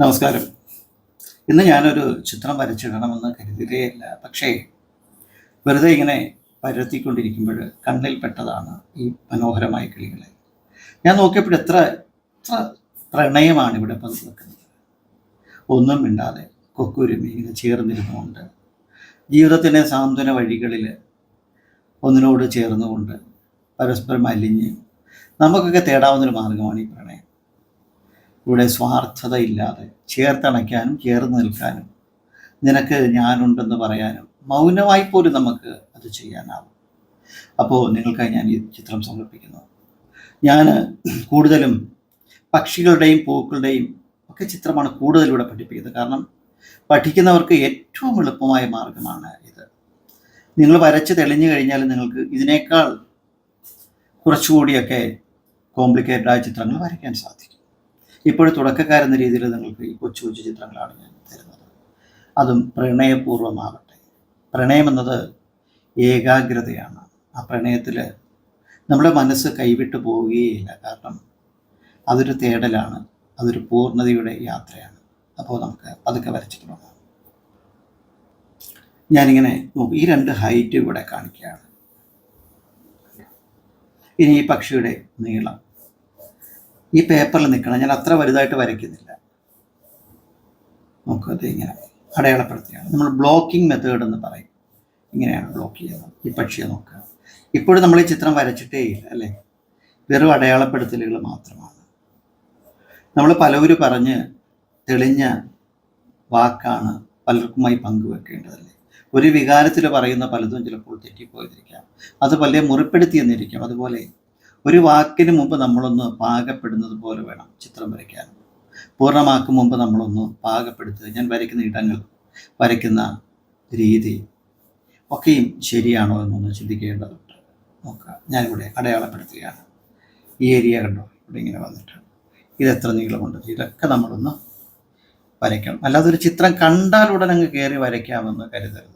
നമസ്കാരം. ഇന്ന് ഞാനൊരു ചിത്രം വരച്ചിടണമെന്ന് കരുതുകയില്ല. പക്ഷേ വെറുതെ ഇങ്ങനെ പരത്തിക്കൊണ്ടിരിക്കുമ്പോൾ കണ്ണിൽ പെട്ടതാണ് ഈ മനോഹരമായ കിളികളെ. ഞാൻ നോക്കിയപ്പോൾ എത്ര എത്ര പ്രണയമാണ് ഇവിടെ പങ്കുവെക്കുന്നത്. ഒന്നും മിണ്ടാതെ കൊക്കുരുമി ഇങ്ങനെ ചേർന്നിരുന്നുകൊണ്ട് ജീവിതത്തിന്റെ സാന്ത്വന വഴികളിൽ ഒന്നിനോട് ചേർന്നുകൊണ്ട് പരസ്പരം അലിഞ്ഞ് നമുക്കൊക്കെ തേടാവുന്നൊരു മാർഗമാണ് ഈ പ്രണയം. ഇവിടെ സ്വാർത്ഥതയില്ലാതെ ചേർത്തണയ്ക്കാനും ചേർന്ന് നിൽക്കാനും നിനക്ക് ഞാനുണ്ടെന്ന് പറയാനും മൗനമായി പോലും നമുക്ക് അത് ചെയ്യാനാവും. അപ്പോൾ നിങ്ങൾക്കായി ഞാൻ ഈ ചിത്രം സമർപ്പിക്കുന്നു. ഞാൻ കൂടുതലും പക്ഷികളുടെയും പൂക്കളുടെയും ഒക്കെ ചിത്രമാണ് കൂടുതലിവിടെ പഠിപ്പിക്കുന്നത്. കാരണം പഠിക്കുന്നവർക്ക് ഏറ്റവും എളുപ്പമായ മാർഗമാണ് ഇത്. നിങ്ങൾ വരച്ച് തെളിഞ്ഞു കഴിഞ്ഞാൽ നിങ്ങൾക്ക് ഇതിനേക്കാൾ കുറച്ചുകൂടിയൊക്കെ കോംപ്ലിക്കേറ്റഡായ ചിത്രങ്ങൾ വരയ്ക്കാൻ സാധിക്കും. ഇപ്പോൾ തുടക്കക്കാരെന്ന രീതിയിൽ നിങ്ങൾക്ക് ഈ കൊച്ചു കൊച്ചു ചിത്രങ്ങളാണ് ഞാൻ തരുന്നത്. അതും പ്രണയപൂർവമാകട്ടെ. പ്രണയം എന്നത് ഏകാഗ്രതയാണ്. ആ പ്രണയത്തിൽ നമ്മുടെ മനസ്സ് കൈവിട്ടു പോവുകയില്ല കാരണം അതൊരു തേടലാണ്. അതൊരു പൂർണതയുടെ യാത്രയാണ്. അപ്പോൾ നമുക്ക് പതുക്കെ വരച്ചിട്ട് തുടങ്ങാം ഞാനിങ്ങനെ ഈ രണ്ട് ഹൈറ്റ് ഇവിടെ കാണിക്കുകയാണ്. ഇനി ഈ പക്ഷിയുടെ നീളം. ഈ പേപ്പറിൽ നിൽക്കണം. ഞാൻ അത്ര വലുതായിട്ട് വരയ്ക്കുന്നില്ല. നോക്കത് ഇങ്ങനെ അടയാളപ്പെടുത്തുകയാണ് നമ്മൾ ബ്ലോക്കിംഗ് മെത്തേഡ് എന്ന് പറയും. ഇങ്ങനെയാണ് ബ്ലോക്ക് ചെയ്യുന്നത്. ഈ പക്ഷിയെ നോക്കുക. ഇപ്പോഴും നമ്മൾ ഈ ചിത്രം വരച്ചിട്ടേ ഇല്ല അല്ലേ? വെറും അടയാളപ്പെടുത്തലുകൾ മാത്രമാണ്. നമ്മൾ പലവരും പറഞ്ഞ് തെളിഞ്ഞ വാക്കാണ് പലർക്കുമായി പങ്കുവെക്കേണ്ടതല്ലേ? ഒരു വികാരത്തിൽ പറയുന്ന പലതും ചിലപ്പോൾ തെറ്റിപ്പോയിരിക്കാം. അത് പലരെ മുറിപ്പെടുത്തി എന്നിരിക്കാം. അതുപോലെ ഒരു വാക്കിന് മുമ്പ് നമ്മളൊന്ന് പാകപ്പെടുന്നത് പോലെ വേണം ചിത്രം വരയ്ക്കാൻ. പൂർണമാക്കും മുമ്പ് നമ്മളൊന്ന് പാകപ്പെടുത്തുക. ഞാൻ വരയ്ക്കുന്ന ഇടങ്ങൾ വരയ്ക്കുന്ന രീതി ഒക്കെയും ശരിയാണോ എന്നൊന്ന് ചിന്തിക്കേണ്ടതുണ്ട്. നോക്കുക. ഞാനിവിടെ അടയാളപ്പെടുത്തുകയാണ്. ഈ ഏരിയ കണ്ടോ? ഇവിടെ ഇങ്ങനെ വന്നിട്ട്. ഇത് എത്ര നീളമുണ്ട്? ഇതൊക്കെ നമ്മളൊന്ന് വരയ്ക്കണം. അല്ലാതെ ഒരു ചിത്രം കണ്ടാൽ അങ്ങ് കയറി വരയ്ക്കാമെന്ന് കരുതരുത്.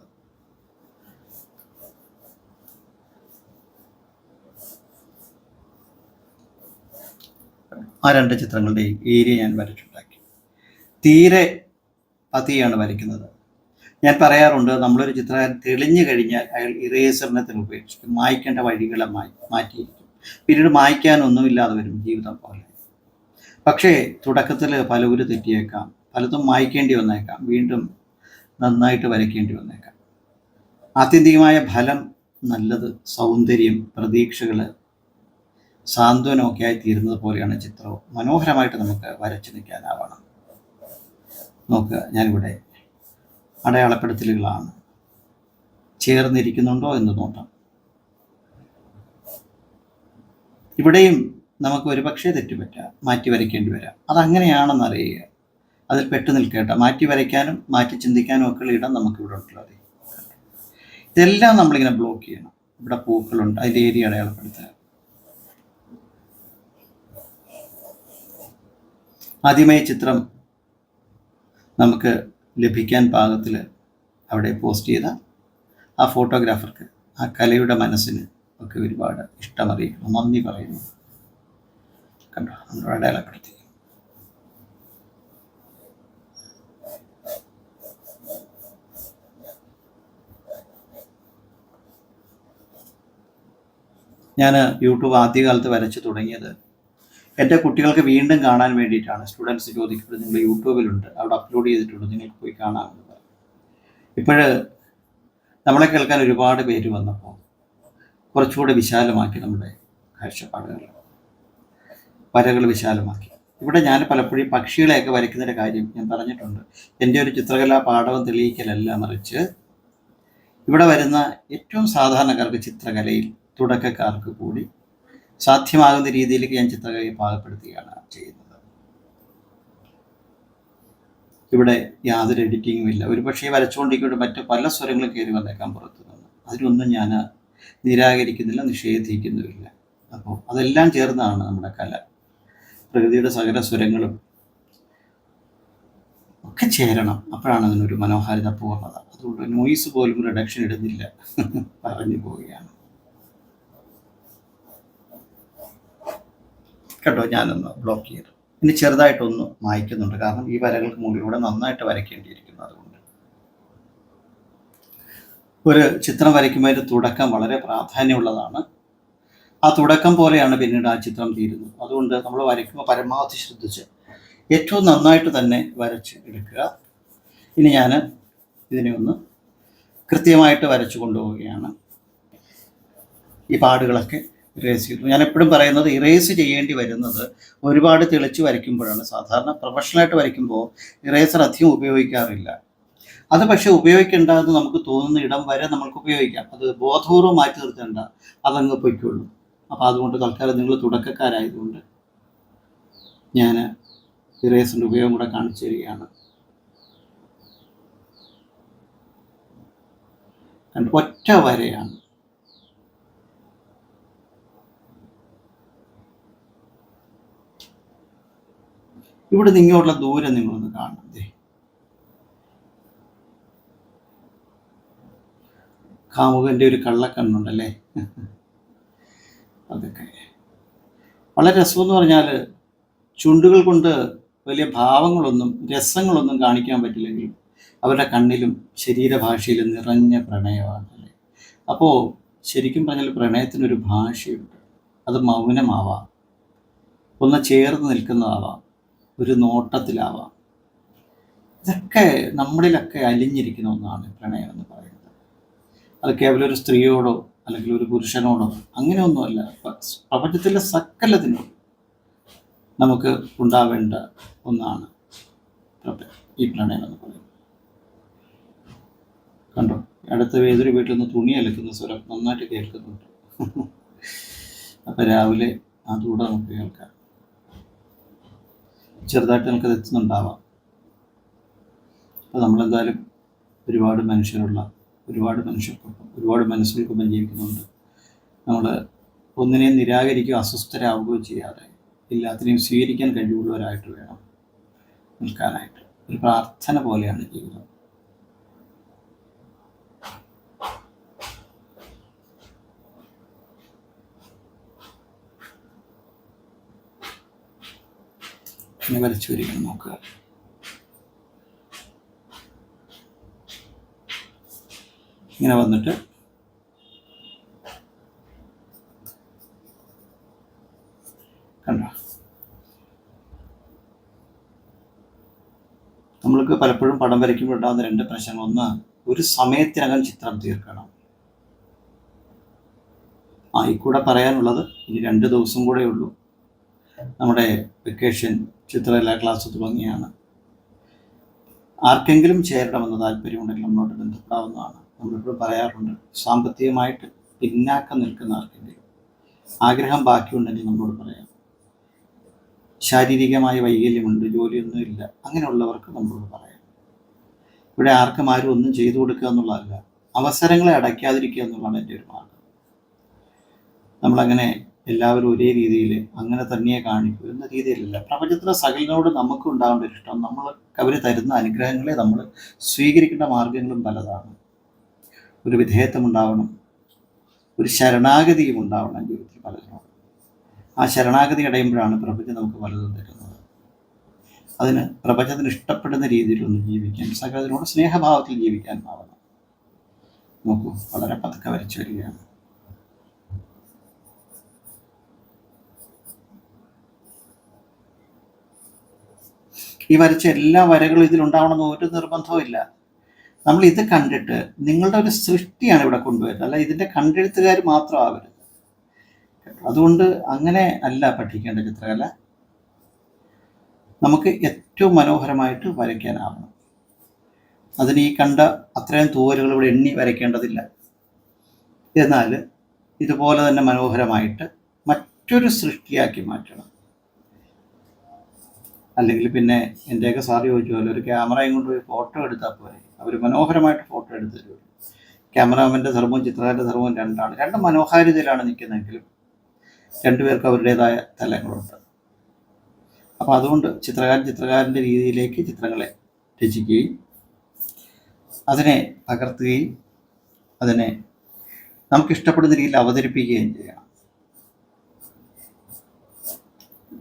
ആ രണ്ട് ചിത്രങ്ങളുടെയും ഏരിയ ഞാൻ വരച്ചുണ്ടാക്കി തീരെ പതിയാണ് വരയ്ക്കുന്നത്. ഞാൻ പറയാറുണ്ട് നമ്മളൊരു ചിത്രം തെളിഞ്ഞു കഴിഞ്ഞാൽ അയാൾ ഇറേസറിനെ തന്നെ ഉപേക്ഷിക്കും. മായ്ക്കേണ്ട വഴികളെ മാറ്റി മാറ്റിയിരിക്കും. പിന്നീട് മായ്ക്കാനൊന്നുമില്ലാതെ വരും ജീവിതം പോലെ. പക്ഷേ തുടക്കത്തിൽ പലവരും തെറ്റിയേക്കാം പലതും മായ്ക്കേണ്ടി വന്നേക്കാം വീണ്ടും നന്നായിട്ട് വരയ്ക്കേണ്ടി വന്നേക്കാം. ആത്യന്തികമായ ഫലം നല്ലത് സൗന്ദര്യം പ്രതീക്ഷകൾ സാന്ത്വനമൊക്കെ ആയി തീരുന്നത് പോലെയാണ് ചിത്രവും. മനോഹരമായിട്ട് നമുക്ക് വരച്ചു നിൽക്കാനാവണം. നോക്കുക ഞാനിവിടെ അടയാളപ്പെടുത്തലുകളാണ്. ചേർന്നിരിക്കുന്നുണ്ടോ എന്ന് നോക്കാം. ഇവിടെയും നമുക്ക് ഒരുപക്ഷേ തെറ്റുപറ്റാം. മാറ്റി വരയ്ക്കേണ്ടി വരാം. അതങ്ങനെയാണെന്ന് അറിയുക. അതിൽ പെട്ടു നിൽക്കേണ്ട മാറ്റി വരയ്ക്കാനും മാറ്റി ചിന്തിക്കാനും ഒക്കെയുള്ള ഇടം നമുക്ക് ഇവിടെ ഉള്ളത് ഇതെല്ലാം നമ്മളിങ്ങനെ ബ്ലോക്ക് ചെയ്യണം. ഇവിടെ പൂക്കളുണ്ട്. അതിന്റെ ഏരിയ അടയാളപ്പെടുത്തുക. ആദ്യമായി ചിത്രം നമുക്ക് ലഭിക്കാൻ പാകത്തിൽ അവിടെ പോസ്റ്റ് ചെയ്ത ആ ഫോട്ടോഗ്രാഫർക്ക് ആ കലയുടെ മനസ്സിന് ഒക്കെ ഒരുപാട് ഇഷ്ടമറിയുന്നു നന്ദി പറയുന്നു. കണ്ടോ? നമ്മൾ അടയാളപ്പെടുത്തി ഞാൻ യൂട്യൂബ് ആദ്യകാലത്ത് വരച്ച് തുടങ്ങിയത് എന്റെ കുട്ടികൾക്ക് വീണ്ടും കാണാൻ വേണ്ടിയിട്ടാണ് സ്റ്റുഡൻസ് ചോദിക്കുന്നത്. നിങ്ങൾ യൂട്യൂബിലുണ്ട്. അവിടെ അപ്ലോഡ് ചെയ്തിട്ടുണ്ട്. നിങ്ങൾക്ക് പോയി കാണാമെന്ന് പറഞ്ഞു. ഇപ്പോൾ നമ്മളെ കേൾക്കാൻ ഒരുപാട് പേര് വന്നപ്പോൾ കുറച്ചുകൂടെ വിശാലമാക്കി നമ്മുടെ കാഴ്ചപ്പാടുകൾ. വരകൾ വിശാലമാക്കി. ഇവിടെ ഞാൻ പലപ്പോഴും പക്ഷികളെയൊക്കെ വരയ്ക്കുന്നതിന്റെ കാര്യം ഞാൻ പറഞ്ഞിട്ടുണ്ട്. എന്റെ ഒരു ചിത്രകലാ പാഠവും തെളിയിക്കലല്ല മറിച്ച് ഇവിടെ വരുന്ന ഏറ്റവും സാധാരണക്കാർക്ക് ചിത്രകലയിൽ തുടക്കക്കാർക്ക് കൂടി സാധ്യമാകുന്ന രീതിയിലേക്ക് ഞാൻ ചിത്രകലയെ പാകപ്പെടുത്തുകയാണ് ചെയ്യുന്നത്. ഇവിടെ യാതൊരു എഡിറ്റിങ്ങും ഇല്ല. ഒരു പക്ഷേ വരച്ചുകൊണ്ടിരിക്കുന്ന മറ്റു പല സ്വരങ്ങളും കയറി വന്നേക്കാൻ പുറത്തു നിന്ന്. അതിനൊന്നും ഞാൻ നിരാകരിക്കുന്നില്ല നിഷേധിക്കുന്നുമില്ല. അപ്പോൾ അതെല്ലാം ചേർന്നാണ് നമ്മുടെ കല. പ്രകൃതിയുടെ സകല സ്വരങ്ങളും ഒക്കെ ചേരണം. അപ്പോഴാണ് അതിനൊരു മനോഹാരിത പൂർണത. അതുകൊണ്ട് നോയിസ് പോലും റിഡക്ഷൻ ഇടുന്നില്ല. പറഞ്ഞു പോവുകയാണ് കേട്ടോ ഞാനൊന്ന് ബ്ലോക്ക് ചെയ്തു. ഇനി ചെറുതായിട്ടൊന്ന് മായ്ക്കുന്നുണ്ട്. കാരണം ഈ വരകൾക്ക് മുകളിലൂടെ നന്നായിട്ട് വരയ്ക്കേണ്ടിയിരിക്കുന്നു അതുകൊണ്ട്. ഒരു ചിത്രം വരയ്ക്കുമ്പോൾ തുടക്കം വളരെ പ്രാധാന്യമുള്ളതാണ്. ആ തുടക്കം പോലെയാണ് പിന്നീട് ആ ചിത്രം തീരുന്നത്. അതുകൊണ്ട് നമ്മൾ വരയ്ക്കുമ്പോൾ പരമാവധി ശ്രദ്ധിച്ച് ഏറ്റവും നന്നായിട്ട് തന്നെ വരച്ച് എടുക്കുക. ഇനി ഞാൻ ഇതിനെ ഒന്ന് കൃത്യമായിട്ട് വരച്ചു കൊണ്ടുപോവുകയാണ്. ഈ പാടുകളൊക്കെ ഇറേസ് ചെയ്യുന്നു ഞാൻ എപ്പോഴും പറയുന്നത് ഇറേസ് ചെയ്യേണ്ടി വരുന്നത് ഒരുപാട് തെളിച്ച് വരയ്ക്കുമ്പോഴാണ്. സാധാരണ പ്രൊഫഷണലായിട്ട് വരയ്ക്കുമ്പോൾ ഇറേസർ അധികം ഉപയോഗിക്കാറില്ല. അത് പക്ഷേ ഉപയോഗിക്കേണ്ടതെന്ന് നമുക്ക് തോന്നുന്ന ഇടം വരെ നമുക്ക് ഉപയോഗിക്കാം. അത് ബോധപൂർവം മാറ്റി നിർത്തേണ്ട അതങ്ങ് പൊയ്ക്കുള്ളൂ. അപ്പോൾ അതുകൊണ്ട് തൽക്കാലം നിങ്ങൾ തുടക്കക്കാരായതുകൊണ്ട് ഞാൻ ഇറേസിന്റെ ഉപയോഗം കൂടെ കാണിച്ചു തരികയാണ്. ഒറ്റ വരയാണ്. ഇവിടെ നിന്ന് ഇങ്ങോട്ടുള്ള ദൂരം നിങ്ങളൊന്ന് ദേ. കാമുകന്റെ ഒരു കള്ളക്കണ്ണുണ്ടല്ലേ? അതൊക്കെ. വളരെ എന്ന് പറഞ്ഞാൽ ചുണ്ടുകൾ കൊണ്ട് വലിയ ഭാവങ്ങളൊന്നും രസങ്ങളൊന്നും കാണിക്കാൻ പറ്റില്ലെങ്കിലും അവരുടെ കണ്ണിലും ശരീരഭാഷയിലും നിറഞ്ഞ പ്രണയമാണ് അല്ലേ അപ്പോൾ ശരിക്കും പറഞ്ഞാൽ പ്രണയത്തിനൊരു ഭാഷയുണ്ട്. അത് മൗനമാവാം. ഒന്ന് ചേർന്ന് നിൽക്കുന്നതാവാം. ഒരു നോട്ടത്തിലാവാം. ഇതൊക്കെ നമ്മളിലൊക്കെ അലിഞ്ഞിരിക്കുന്ന ഒന്നാണ് പ്രണയം എന്ന് പറയുന്നത്. അത് കേവലം ഒരു സ്ത്രീയോടോ അല്ലെങ്കിൽ ഒരു പുരുഷനോടോ അങ്ങനെയൊന്നുമല്ല. പ്രപഞ്ചത്തിലെ സകലത്തിനോടും നമുക്ക് ഉണ്ടാവേണ്ട ഒന്നാണ് ഈ പ്രണയം എന്ന് പറയുന്നത്. കണ്ടോ? അടുത്ത ഏതൊരു വീട്ടിൽ നിന്ന് തുണി അലക്കുന്ന സ്വരം നന്നായിട്ട് കേൾക്കുന്നുണ്ട്. അപ്പം രാവിലെ അതുകൂടെ നമുക്ക് കേൾക്കാം. ചെറുതായിട്ട് നമുക്കത് എത്തുന്നുണ്ടാവാം അപ്പോൾ നമ്മളെന്തായാലും ഒരുപാട് മനുഷ്യരുള്ള ഒരുപാട് മനുഷ്യർക്കൊപ്പം ഒരുപാട് മനസ്സുകൾക്കൊപ്പം ജീവിക്കുന്നുണ്ട്. നമ്മൾ ഒന്നിനെയും നിരാകരിക്കുകയോ അസ്വസ്ഥരാവുകയോ ചെയ്യാതെ എല്ലാത്തിനെയും സ്വീകരിക്കാൻ കഴിവുള്ളവരായിട്ട് വേണം നിൽക്കാനായിട്ട്. ഒരു പ്രാർത്ഥന പോലെയാണ് ജീവിതം. ഇനി വരച്ചു വരികയാണ് നോക്കുക. ഇങ്ങനെ വന്നിട്ട് കണ്ടോ? നമ്മൾക്ക് പലപ്പോഴും പടം വരയ്ക്കുമ്പോൾ ഉണ്ടാകുന്ന രണ്ട് പ്രശ്നങ്ങൾ. ഒന്ന് ഒരു സമയത്തിനകം ചിത്രം തീർക്കണം. ആ ഇക്കൂടെ പറയാനുള്ളത് ഇനി രണ്ട് ദിവസം കൂടെ ഉള്ളൂ. നമ്മുടെ വെക്കേഷൻ ചിത്രകലാ ക്ലാസ് തുടങ്ങിയാണ് ആർക്കെങ്കിലും ചേരണമെന്ന് താല്പര്യമുണ്ടെങ്കിൽ നമ്മളോട് ബന്ധപ്പെടാവുന്നതാണ്. നമ്മളിപ്പോൾ പറയാറുണ്ട് സാമ്പത്തികമായിട്ട് പിന്നാക്കം നിൽക്കുന്ന ആർക്കെങ്കിലും ആഗ്രഹം ബാക്കിയുണ്ടെങ്കിൽ നമ്മളോട് പറയാം. ശാരീരികമായ വൈകല്യമുണ്ട് ജോലിയൊന്നും ഇല്ല അങ്ങനെയുള്ളവർക്ക് നമ്മളോട് പറയാം. ഇവിടെ ആർക്കും ആരും ഒന്നും ചെയ്തു കൊടുക്കുക എന്നുള്ളതല്ല അവസരങ്ങളെ അടയ്ക്കാതിരിക്കുക എന്നുള്ളതാണ് എന്റെ ഒരു മാർഗം. നമ്മളങ്ങനെ എല്ലാവരും ഒരേ രീതിയിൽ അങ്ങനെ തന്നെ കാണിക്കൂ എന്ന രീതിയിലല്ല. പ്രപഞ്ചത്തിലെ സകലിനോട് നമുക്ക് ഉണ്ടാകേണ്ട ഒരു ഇഷ്ടം നമ്മൾ അവർ തരുന്ന അനുഗ്രഹങ്ങളെ നമ്മൾ സ്വീകരിക്കേണ്ട മാർഗങ്ങളും പലതാണ്. ഒരു വിധേയത്വം ഉണ്ടാവണം ഒരു ശരണാഗതിയും ഉണ്ടാവണം ജീവിതത്തിൽ പലതിനോട്. ആ ശരണാഗതി അടയുമ്പോഴാണ് പ്രപഞ്ചം നമുക്ക് പലതും തരുന്നത്. അതിന് പ്രപഞ്ചത്തിന് ഇഷ്ടപ്പെടുന്ന രീതിയിലൊന്ന് ജീവിക്കാൻ സകലത്തിനോട് സ്നേഹഭാവത്തിൽ ജീവിക്കാൻ ആവണം. നോക്കൂ വളരെ പതുക്കെ വരച്ചു വരികയാണ്. ഈ വരച്ച എല്ലാ വരകളും ഇതിലുണ്ടാവണമെന്ന് ഒരു നിർബന്ധവും ഇല്ല. നമ്മൾ ഇത് കണ്ടിട്ട് നിങ്ങളുടെ ഒരു സൃഷ്ടിയാണ് ഇവിടെ കൊണ്ടുവരുന്നത്. അല്ല ഇതിന്റെ കണ്ടെഴുത്തുകാർ മാത്രമാവരുത് അതുകൊണ്ട് അങ്ങനെ അല്ല പഠിക്കേണ്ട ചിത്രകല. നമുക്ക് ഏറ്റവും മനോഹരമായിട്ട് വരയ്ക്കാനാവണം. അതിന് ഈ കണ്ട അത്രയും തൂവലുകൾ ഇവിടെ എണ്ണി വരയ്ക്കേണ്ടതില്ല. എന്നാൽ ഇതുപോലെ തന്നെ മനോഹരമായിട്ട് മറ്റൊരു സൃഷ്ടിയാക്കി മാറ്റണം. അല്ലെങ്കിൽ പിന്നെ എന്റെയൊക്കെ സാർ ചോദിച്ചു പോലെ ഒരു ക്യാമറയും കൊണ്ട് പോയി ഫോട്ടോ എടുത്താൽ പോരെ. അവർ മനോഹരമായിട്ട് ഫോട്ടോ എടുത്തു തരും. ക്യാമറാമാന്റെ ധർമ്മവും ചിത്രകാരന്റെ ധർമ്മവും രണ്ടാണ്. രണ്ട് മനോഹാരിതയിലാണ് നിൽക്കുന്നതെങ്കിലും രണ്ടുപേർക്ക് അവരുടേതായ തലങ്ങളുണ്ട്. അപ്പോൾ അതുകൊണ്ട് ചിത്രകാരൻ ചിത്രകാരന്റെ രീതിയിലേക്ക് ചിത്രങ്ങളെ രചിക്കുകയും അതിനെ പകർത്തുകയും അതിനെ നമുക്കിഷ്ടപ്പെടുന്ന രീതിയിൽ അവതരിപ്പിക്കുകയും ചെയ്യണം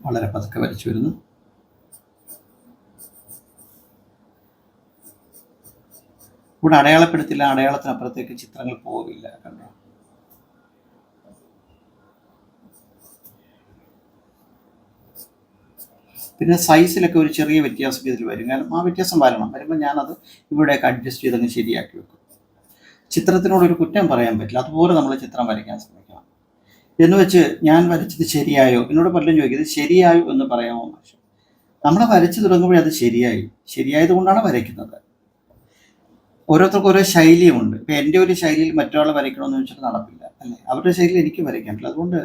വളരെ പതുക്കെ വരച്ചു വരുന്നു. ഇവിടെ അടയാളപ്പെടുത്തില്ല അടയാളത്തിനപ്പുറത്തേക്ക് ചിത്രങ്ങൾ പോവില്ല കണ്ടോ? പിന്നെ സൈസിലൊക്കെ ഒരു ചെറിയ വ്യത്യാസം ഇതിൽ വരും. കാരണം ആ വ്യത്യാസം വരണം. വരുമ്പോൾ ഞാനത് ഇവിടെയൊക്കെ അഡ്ജസ്റ്റ് ചെയ്തങ്ങ് ശരിയാക്കി വെക്കും. ചിത്രത്തിനോടൊരു കുറ്റം പറയാൻ പറ്റില്ല. അതുപോലെ നമ്മൾ ചിത്രം വരയ്ക്കാൻ ശ്രമിക്കണം. എന്ന് വെച്ച് ഞാൻ വരച്ചത് ശരിയായോ? എന്നോട് പലരും ചോദിക്കും ഇത് ശരിയായോ? എന്ന് പറയാമോ മാഷ്? നമ്മൾ വരച്ചു തുടങ്ങുമ്പോഴേ അത് ശരിയായി. ശരിയായത് കൊണ്ടാണ് വരയ്ക്കുന്നത്. ഓരോരുത്തർക്കും ഓരോ ശൈലിയുമുണ്ട്. ഇപ്പം എന്റെ ഒരു ശൈലിയിൽ മറ്റൊരാൾ വരയ്ക്കണമെന്ന് വെച്ചിട്ട് നടപ്പില്ല അല്ലേ? അവരുടെ ശൈലിയിൽ എനിക്ക് വരയ്ക്കാൻ പറ്റില്ല. അതുകൊണ്ട്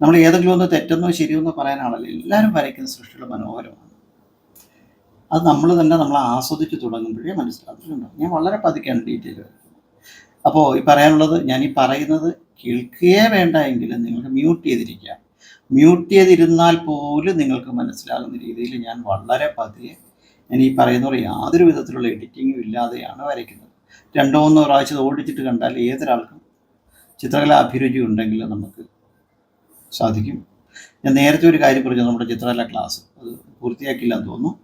നമ്മൾ ഏതെങ്കിലും ഒന്ന് തെറ്റെന്നോ ശരിയെന്നോ പറയാനാണല്ലോ എല്ലാവരും വരയ്ക്കുന്ന സൃഷ്ടികൾ മനോഹരമാണ്. അത് നമ്മൾ തന്നെ നമ്മൾ ആസ്വദിച്ച് തുടങ്ങുമ്പോഴേ മനസ്സിലാക്കുന്നുണ്ടോ ഞാൻ വളരെ പതുക്കെയാണ് ഡീറ്റെയിൽ അപ്പോൾ ഈ പറയാനുള്ളത് ഞാൻ ഈ പറയുന്നത് കേൾക്കുകയേ വേണ്ട എങ്കിൽ നിങ്ങൾക്ക് മ്യൂട്ട് ചെയ്തിരിക്കാം. മ്യൂട്ട് ചെയ്തിരുന്നാൽ പോലും നിങ്ങൾക്ക് മനസ്സിലാകുന്ന രീതിയിൽ ഞാൻ വളരെ പതിയെ ഞാൻ ഈ പറയുന്ന പോലെ യാതൊരു വിധത്തിലുള്ള എഡിറ്റിങ്ങും ഇല്ലാതെയാണ് വരയ്ക്കുന്നത്. രണ്ടോ ഒന്നോ പ്രാവശ്യം ഓടിച്ചിട്ട് കണ്ടാൽ ഏതൊരാൾക്കും ചിത്രകല അഭിരുചി ഉണ്ടെങ്കിൽ നമുക്ക് സാധിക്കും. ഞാൻ നേരത്തെ ഒരു കാര്യം പറഞ്ഞു നമ്മുടെ ചിത്രകല ക്ലാസ് അത് പൂർത്തിയാക്കില്ല എന്ന് തോന്നുന്നു.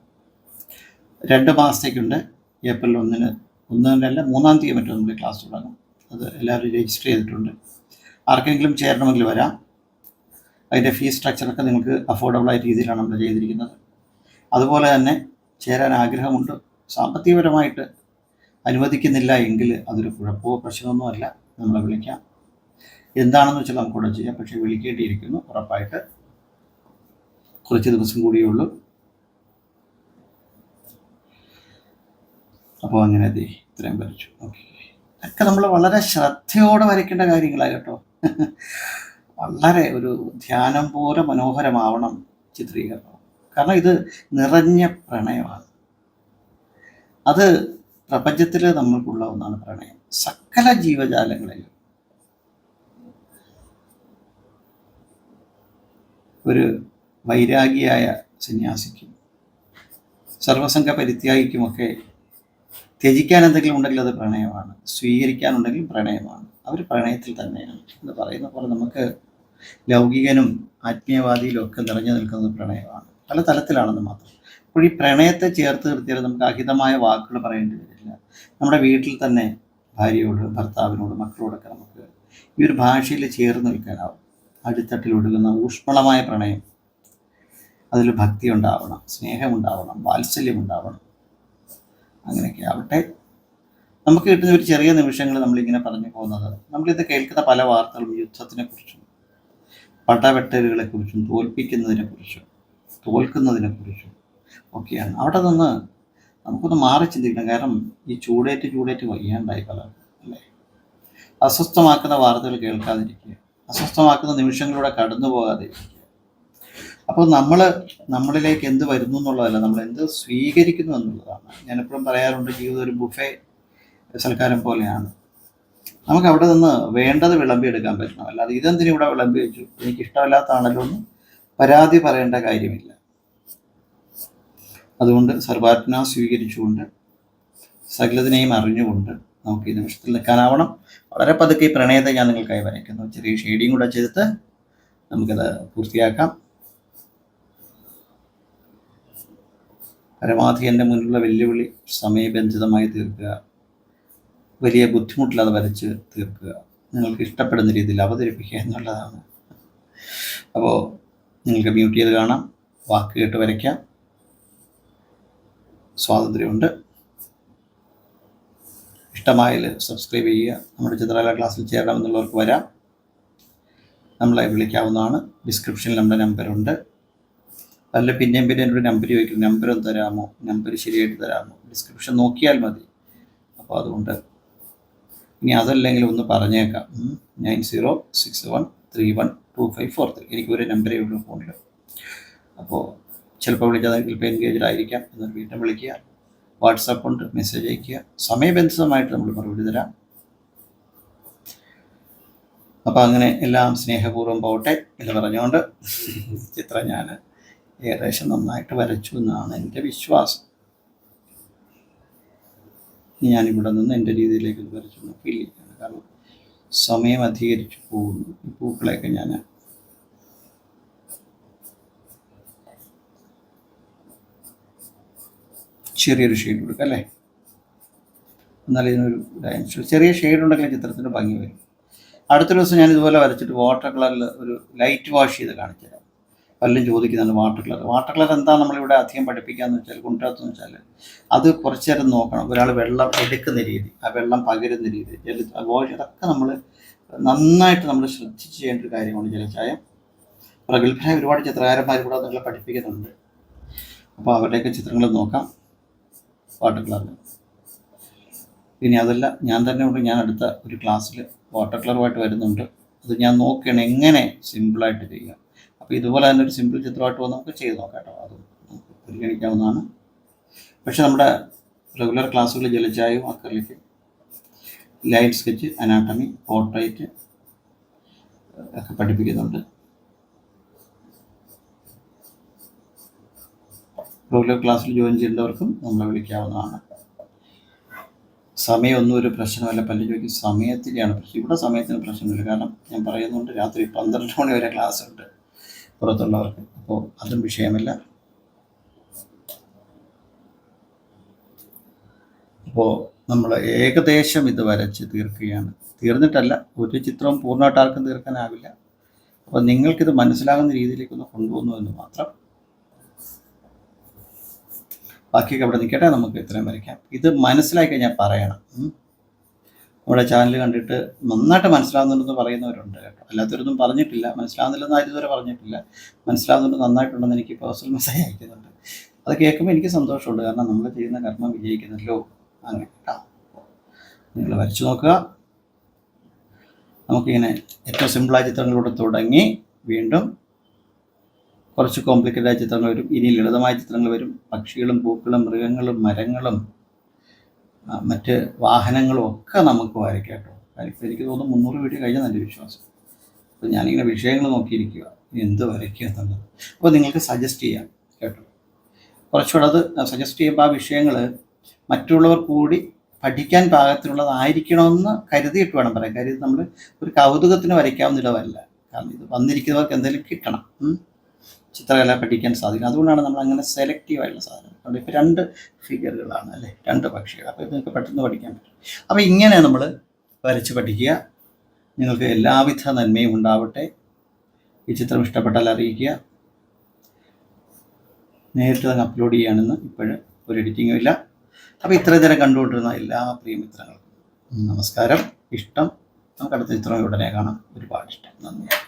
രണ്ട് മാസത്തേക്കുണ്ട്. ഏപ്രിൽ ഒന്നിന് ഒന്നിനല്ല മൂന്നാം തീയതി മറ്റോ നമ്മുടെ ക്ലാസ് തുടങ്ങും. അത് എല്ലാവരും രജിസ്റ്റർ ചെയ്തിട്ടുണ്ട്. ആർക്കെങ്കിലും ചേരണമെങ്കിൽ വരാം. അതിന്റെ ഫീസ് സ്ട്രക്ചറൊക്കെ നിങ്ങൾക്ക് അഫോർഡബിൾ ആയ രീതിയിലാണ് നമ്മൾ ചെയ്തിരിക്കുന്നത്. അതുപോലെ തന്നെ ചേരാൻ ആഗ്രഹമുണ്ട്. സാമ്പത്തികപരമായിട്ട് അനുവദിക്കുന്നില്ല എങ്കിൽ അതൊരു കുഴപ്പമോ പ്രശ്നമൊന്നും അല്ല. നമ്മളെ വിളിക്കാം. എന്താണെന്ന് വെച്ചാൽ നമുക്കിവിടെ ചെയ്യാം. പക്ഷേ വിളിക്കേണ്ടിയിരിക്കുന്നു. ഉറപ്പായിട്ട് കുറച്ച് ദിവസം കൂടിയേ ഉള്ളൂ. അപ്പോൾ അങ്ങനെ അതെ ഇത്രയും വരച്ചു. ഓക്കെ. ഒക്കെ നമ്മൾ വളരെ ശ്രദ്ധയോടെ വരയ്ക്കേണ്ട കാര്യങ്ങളാണ് കേട്ടോ. വളരെ ഒരു ധ്യാനം പോലെ മനോഹരമാവണം ചിത്രീകരണം. കാരണം ഇത് നിറഞ്ഞ പ്രണയമാണ്. അത് പ്രപഞ്ചത്തിൽ നമ്മൾക്കുള്ള ഒന്നാണ് പ്രണയം. സകല ജീവജാലങ്ങളിലും ഒരു വൈരാഗിയായ സന്യാസിക്കും സർവസംഘ പരിത്യാഗിക്കുമൊക്കെ ത്യജിക്കാൻ എന്തെങ്കിലും ഉണ്ടെങ്കിൽ അത് പ്രണയമാണ്. സ്വീകരിക്കാനുണ്ടെങ്കിൽ പ്രണയമാണ്. അവർ പ്രണയത്തിൽ തന്നെയാണ് എന്ന് പറയുന്ന പോലെ നമുക്ക് ലൗകികനും ആത്മീയവാദിയിലും ഒക്കെ നിറഞ്ഞു നിൽക്കുന്നത് പ്രണയമാണ്. പല തലത്തിലാണെന്ന് മാത്രം. അപ്പോൾ ഈ പ്രണയത്തെ ചേർത്ത് നിർത്തിയാൽ നമുക്ക് അഹിതമായ വാക്കുകൾ പറയേണ്ടി വരില്ല. നമ്മുടെ വീട്ടിൽ തന്നെ ഭാര്യയോട് ഭർത്താവിനോട് മക്കളോടൊക്കെ നമുക്ക് ഈ ഒരു ഭാഷയിൽ ചേർന്ന് നിൽക്കാനാവും. അടിത്തട്ടിൽ ഒടുങ്ങുന്ന ഊഷ്മളമായ പ്രണയം. അതിൽ ഭക്തി ഉണ്ടാവണം സ്നേഹമുണ്ടാവണം വാത്സല്യം ഉണ്ടാവണം. അങ്ങനെയൊക്കെ ആവട്ടെ. നമുക്ക് കിട്ടുന്ന ഒരു ചെറിയ നിമിഷങ്ങൾ നമ്മളിങ്ങനെ പറഞ്ഞു പോകുന്നത്. നമ്മളിത് കേൾക്കുന്ന പല വാർത്തകളും യുദ്ധത്തിനെ കുറിച്ചും പടവെട്ടലുകളെ കുറിച്ചും തോൽപ്പിക്കുന്നതിനെ കുറിച്ചും തോൽക്കുന്നതിനെ കുറിച്ചും ഒക്കെയാണ്. അവിടെ നിന്ന് നമുക്കൊന്ന് മാറി ചിന്തിക്കണം. കാരണം ഈ ചൂടേറ്റ് ചൂടേറ്റ് വയ്യാണ്ടായി പലർക്കും അല്ലേ? അസ്വസ്ഥമാക്കുന്ന വാർത്തകൾ കേൾക്കാതിരിക്കുക അസ്വസ്ഥമാക്കുന്ന നിമിഷങ്ങളിലൂടെ കടന്നു പോകാതിരിക്കുക. അപ്പോൾ നമ്മൾ നമ്മളിലേക്ക് എന്ത് വരുന്നു എന്നുള്ളതല്ല നമ്മൾ എന്ത് സ്വീകരിക്കുന്നു എന്നുള്ളതാണ്. ഞാനെപ്പോഴും പറയാറുണ്ട് ജീവിതം ഒരു ബുഫേ സൽക്കാരം പോലെയാണ്. നമുക്ക് അവിടെ നിന്ന് വേണ്ടത് വിളമ്പിയെടുക്കാൻ പറ്റണം. അല്ലാതെ ഇതെന്തിനും ഇവിടെ വിളമ്പി വെച്ചു? എനിക്ക് ഇഷ്ടമല്ലാത്തതാണല്ലോ എന്ന് പരാതി പറയേണ്ട കാര്യമില്ല. അതുകൊണ്ട് സർവാത്മന സ്വീകരിച്ചുകൊണ്ട് സകലതിനെയും അറിഞ്ഞുകൊണ്ട് നമുക്ക് ഈ നിമിഷത്തിൽ നിൽക്കാനാവണം. വളരെ പതുക്കെ ഈ പ്രണയത്തെ ഞാൻ നിങ്ങൾക്കായി വരയ്ക്കുന്നു. ചെറിയ ഷെയ്ഡിങ് കൂടെ ചെയ്തിട്ട് നമുക്കത് പൂർത്തിയാക്കാം. പരമാവധി എന്റെ മുന്നിലുള്ള വെല്ലുവിളി സമയബന്ധിതമായി തീർക്കുക. വലിയ ബുദ്ധിമുട്ടില്ലാതെ വരച്ച് തീർക്കുക. നിങ്ങൾക്ക് ഇഷ്ടപ്പെടുന്ന രീതിയിൽ അവതരിപ്പിക്കുക എന്നുള്ളതാണ്. അപ്പോൾ നിങ്ങൾക്ക് മ്യൂട്ട് ചെയ്ത് കാണാം. വാക്ക് കേട്ട് വരയ്ക്കാം. സ്വാതന്ത്ര്യമുണ്ട്. ഇഷ്ടമായാൽ സബ്സ്ക്രൈബ് ചെയ്യുക. നമ്മുടെ ചിത്രകല ക്ലാസ്സിൽ ചേരണമെന്നുള്ളവർക്ക് വരാം. നമ്മളെ വിളിക്കാവുന്നതാണ്. ഡിസ്ക്രിപ്ഷനിൽ നമ്മുടെ നമ്പറുണ്ട് അല്ല പിന്നെയും പിന്നെ എന്നോട് നമ്പർ ചോദിക്കും. ഒന്ന് തരാമോ? നമ്പർ ശരിയായിട്ട് തരാമോ? ഡിസ്ക്രിപ്ഷൻ നോക്കിയാൽ മതി. അപ്പോൾ അതുകൊണ്ട് ഇനി അതല്ലെങ്കിൽ ഒന്ന് പറഞ്ഞേക്കാം. Nine zero six one three one two five four three എനിക്ക് ഒരു നമ്പറേ ഉള്ളൂ ഫോണിൽ അപ്പോൾ ചിലപ്പോൾ വിളിക്കാതെങ്കിൽ ചിലപ്പോൾ എൻഗേജിലായിരിക്കാം എന്ന് വീണ്ടും വിളിക്കുക. വാട്സാപ്പ് ഉണ്ട് മെസ്സേജ് അയക്കുക. സമയബന്ധിതമായിട്ട് നമ്മൾ മറുപടി തരാം. അപ്പോൾ അങ്ങനെ എല്ലാം സ്നേഹപൂർവം പോകട്ടെ എന്ന് പറഞ്ഞുകൊണ്ട് ചിത്രം ഞാൻ ഏകദേശം നന്നായിട്ട് വരച്ചു എന്നാണ് എന്റെ വിശ്വാസം. ഞാനിവിടെ നിന്ന് എന്റെ രീതിയിലേക്ക് വരച്ചു ചെയ്യുകയാണ് കാരണം സമയം അധികരിച്ചു പോകുന്നു. പൂക്കളെയൊക്കെ ഞാൻ ചെറിയൊരു ഷെയ്ഡ് കൊടുക്കുക അല്ലേ? എന്നാലും ഇതിനൊരു ഡയൻഷൻ ചെറിയ ഷെയ്ഡ് ഉണ്ടെങ്കിൽ ചിത്രത്തിന്റെ ഭംഗി വരും. അടുത്ത ദിവസം ഞാൻ ഇതുപോലെ വരച്ചിട്ട് വാട്ടർ കളറിൽ ഒരു ലൈറ്റ് വാഷ് ചെയ്ത് കാണിച്ചു തരാം പലരും ചോദിക്കുന്നുണ്ട് വാട്ടർ കളർ വാട്ടർ കളർ എന്താ നമ്മളിവിടെ അധികം പഠിപ്പിക്കാന്ന് വെച്ചാൽ കൊണ്ടുവരാത്തെന്ന് വെച്ചാൽ അത് കുറച്ച് നേരം നോക്കണം. ഒരാൾ വെള്ളം എടുക്കുന്ന രീതി ആ വെള്ളം പകരുന്ന രീതി ജല വാഷ് അതൊക്കെ നമ്മൾ നന്നായിട്ട് നമ്മൾ ശ്രദ്ധിച്ച് ചെയ്യേണ്ട ഒരു കാര്യമാണ് ജലച്ചായം പ്രഗത്ഭരായ ഒരുപാട് ചിത്രകാരന്മാർ കൂടെ നിങ്ങളെ പഠിപ്പിക്കുന്നുണ്ട്. അപ്പോൾ അവരുടെയൊക്കെ ചിത്രങ്ങൾ നോക്കാം. വാട്ടർ കളറിൽ ഇനി അതല്ല ഞാൻ തന്നെ ഉണ്ട് ഞാൻ അടുത്ത ഒരു ക്ലാസ്സിൽ വാട്ടർ കളറുമായിട്ട് വരുന്നുണ്ട്. അത് ഞാൻ നോക്കുകയാണ് എങ്ങനെ സിമ്പിളായിട്ട് ചെയ്യാം അപ്പോൾ ഇതുപോലെ തന്നെ ഒരു സിമ്പിൾ ചിത്രമായിട്ട് വന്ന് നമുക്ക് ചെയ്ത് നോക്കാം കേട്ടോ. അത് നമുക്ക് പരിഗണിക്കാവുന്നതാണ്. പക്ഷേ നമ്മുടെ റെഗുലർ ക്ലാസ്സുകളിൽ ജലച്ചായവും അക്കറിലേക്ക് ലൈറ്റ് സ്കെച്ച് അനാട്ടമി പോർട്രേറ്റ് ഒക്കെ പഠിപ്പിക്കുന്നുണ്ട്. റെഗുലർ ക്ലാസ്സിൽ ജോയിൻ ചെയ്യുന്നവർക്കും നമ്മളെ വിളിക്കാവുന്നതാണ്. സമയമൊന്നും ഒരു പ്രശ്നമല്ല. പല ചോദിക്കും സമയത്തിന്റെയാണ് പ്രശ്നം ഇവിടെ സമയത്തിന് പ്രശ്നമില്ല. കാരണം ഞാൻ പറയുന്നുണ്ട് രാത്രി പന്ത്രണ്ട് മണി വരെ ക്ലാസ് ഉണ്ട് പുറത്തുള്ളവർക്ക്. അപ്പോൾ അതും വിഷയമല്ല. അപ്പോൾ നമ്മൾ ഏകദേശം ഇത് വരച്ച് തീർക്കുകയാണ്. തീർന്നിട്ടല്ല ഒരു ചിത്രവും പൂർണമായിട്ട് ആർക്കും തീർക്കാനാവില്ല. അപ്പോൾ നിങ്ങൾക്കിത് മനസ്സിലാകുന്ന രീതിയിലേക്കൊന്ന് കൊണ്ടുപോകുന്നു എന്ന് മാത്രം ബാക്കിയൊക്കെ അവിടെ നിൽക്കട്ടെ നമുക്ക് ഇത്രയും വരയ്ക്കാം. ഇത് മനസ്സിലാക്കി ഞാൻ പറയണം. നമ്മുടെ ചാനൽ കണ്ടിട്ട് നന്നായിട്ട് മനസ്സിലാവുന്നുണ്ടെന്ന് പറയുന്നവരുണ്ട് കേട്ടോ. അല്ലാത്തവരൊന്നും പറഞ്ഞിട്ടില്ല. മനസ്സിലാവുന്നില്ലെന്ന് ആരും ഇതുവരെ പറഞ്ഞിട്ടില്ല. മനസ്സിലാവുന്നുണ്ട് നന്നായിട്ടുണ്ടെന്ന് എനിക്ക് പേഴ്സണൽ മെസ്സേജ് അയക്കുന്നുണ്ട്. അത് കേൾക്കുമ്പോൾ എനിക്ക് സന്തോഷമുണ്ട്. കാരണം നമ്മൾ ചെയ്യുന്ന കർമ്മം വിജയിക്കുന്നല്ലോ. അങ്ങനെ കേട്ടോ. നിങ്ങൾ വരച്ചു നോക്കുക. നമുക്കിങ്ങനെ ഏറ്റവും സിമ്പിളായ ചിത്രങ്ങളിലൂടെ തുടങ്ങി വീണ്ടും കുറച്ച് കോംപ്ലിക്കേറ്റഡ് ആയ ചിത്രങ്ങൾ വരും. ഇനി ലളിതമായ ചിത്രങ്ങൾ വരും. പക്ഷികളും പൂക്കളും മൃഗങ്ങളും മരങ്ങളും മറ്റ് വാഹനങ്ങളും ഒക്കെ നമുക്ക് വരയ്ക്കാം കേട്ടോ. കാര്യം എനിക്ക് തോന്നുന്നു മുന്നൂറ് വീഡിയോ കഴിഞ്ഞാൽ എന്റെ വിശ്വാസം. അപ്പോൾ ഞാനിങ്ങനെ വിഷയങ്ങൾ നോക്കിയിരിക്കുക. എന്ത് വരയ്ക്കുക എന്നുള്ളത്. അപ്പോൾ നിങ്ങൾക്ക് സജസ്റ്റ് ചെയ്യാം കേട്ടോ. കുറച്ചുകൂടെ അത് സജസ്റ്റ് ചെയ്യുമ്പോൾ ആ വിഷയങ്ങൾ മറ്റുള്ളവർ കൂടി പഠിക്കാൻ പാകത്തിനുള്ളതായിരിക്കണമെന്ന് കരുതിയിട്ട് വേണം പറയാൻ. കാര്യം നമ്മൾ ഒരു കൗതുകത്തിന് വരയ്ക്കാവുന്നിടവല്ല കാരണം ഇത് വന്നിരിക്കുന്നവർക്ക് എന്തെങ്കിലും കിട്ടണം. ചിത്രകല പഠിക്കാൻ സാധിക്കും. അതുകൊണ്ടാണ് നമ്മൾ അങ്ങനെ സെലക്റ്റീവ് ആയിട്ടുള്ള സാധനം. അതുകൊണ്ട് ഇപ്പോൾ രണ്ട് ഫിഗറുകളാണ് അല്ലേ? രണ്ട് പക്ഷികൾ. അപ്പോൾ ഇത് നിങ്ങൾക്ക് പെട്ടെന്ന് പഠിക്കാൻ പറ്റും. അപ്പോൾ ഇങ്ങനെ നമ്മൾ വരച്ച് പഠിക്കുക. നിങ്ങൾക്ക് എല്ലാവിധ നന്മയും ഉണ്ടാവട്ടെ. ഈ ചിത്രം ഇഷ്ടപ്പെട്ടാൽ അറിയിക്കുക. നേരിട്ട് തന്നെ അപ്ലോഡ് ചെയ്യുകയാണെന്ന് ഇപ്പോഴും ഒരു എഡിറ്റിങ്ങും ഇല്ല. അപ്പോൾ ഇത്രയും നേരം കണ്ടുകൊണ്ടിരുന്ന എല്ലാ പ്രിയ മിത്രങ്ങൾക്കും നമസ്കാരം. ഇഷ്ടം. നമുക്ക് അടുത്ത ചിത്രം ഉടനെ കാണാം. ഒരുപാട് ഇഷ്ടം. നന്ദി.